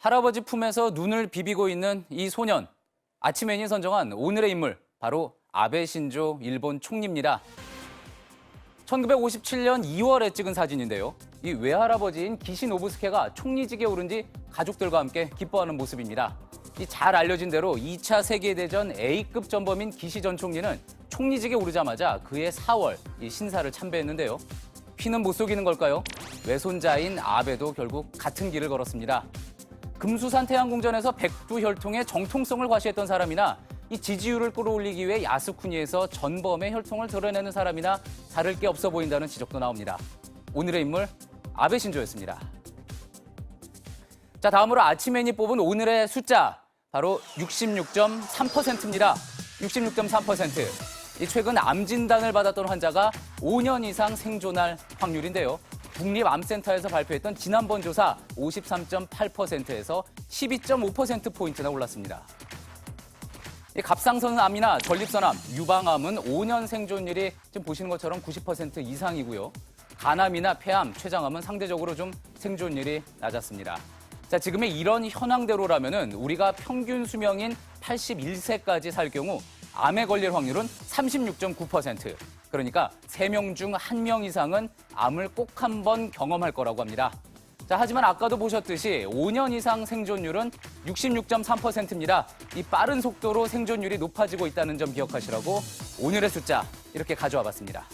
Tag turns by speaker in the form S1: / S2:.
S1: 할아버지 품에서 눈을 비비고 있는 이 소년. 아침엔이 선정한 오늘의 인물, 바로 아베 신조 일본 총리입니다. 1957년 2월에 찍은 사진인데요. 이 외할아버지인 기시 노부스케가 총리직에 오른 뒤 가족들과 함께 기뻐하는 모습입니다. 이 잘 알려진 대로 2차 세계대전 A급 전범인 기시 전 총리는 총리직에 오르자마자 그해 4월 이 신사를 참배했는데요. 피는 못 속이는 걸까요? 외손자인 아베도 결국 같은 길을 걸었습니다. 금수산 태양궁전에서 백두 혈통의 정통성을 과시했던 사람이나 이 지지율을 끌어올리기 위해 야스쿠니에서 전범의 혈통을 드러내는 사람이나 다를 게 없어 보인다는 지적도 나옵니다. 오늘의 인물 아베 신조였습니다. 자 다음으로 아침엔이 뽑은 오늘의 숫자 바로 66.3%입니다. 66.3%. 이 최근 암 진단을 받았던 환자가 5년 이상 생존할 확률인데요. 국립암센터에서 발표했던 지난번 조사 53.8%에서 12.5%포인트나 올랐습니다. 이 갑상선암이나 전립선암, 유방암은 5년 생존율이 지금 보시는 것처럼 90% 이상이고요. 간암이나 폐암, 췌장암은 상대적으로 좀 생존율이 낮았습니다. 자, 지금의 이런 현황대로라면은 우리가 평균 수명인 81세까지 살 경우 암에 걸릴 확률은 36.9%. 그러니까 3명 중 1명 이상은 암을 꼭 한 번 경험할 거라고 합니다. 자, 하지만 아까도 보셨듯이 5년 이상 생존율은 66.3%입니다. 이 빠른 속도로 생존율이 높아지고 있다는 점 기억하시라고 오늘의 숫자 이렇게 가져와 봤습니다.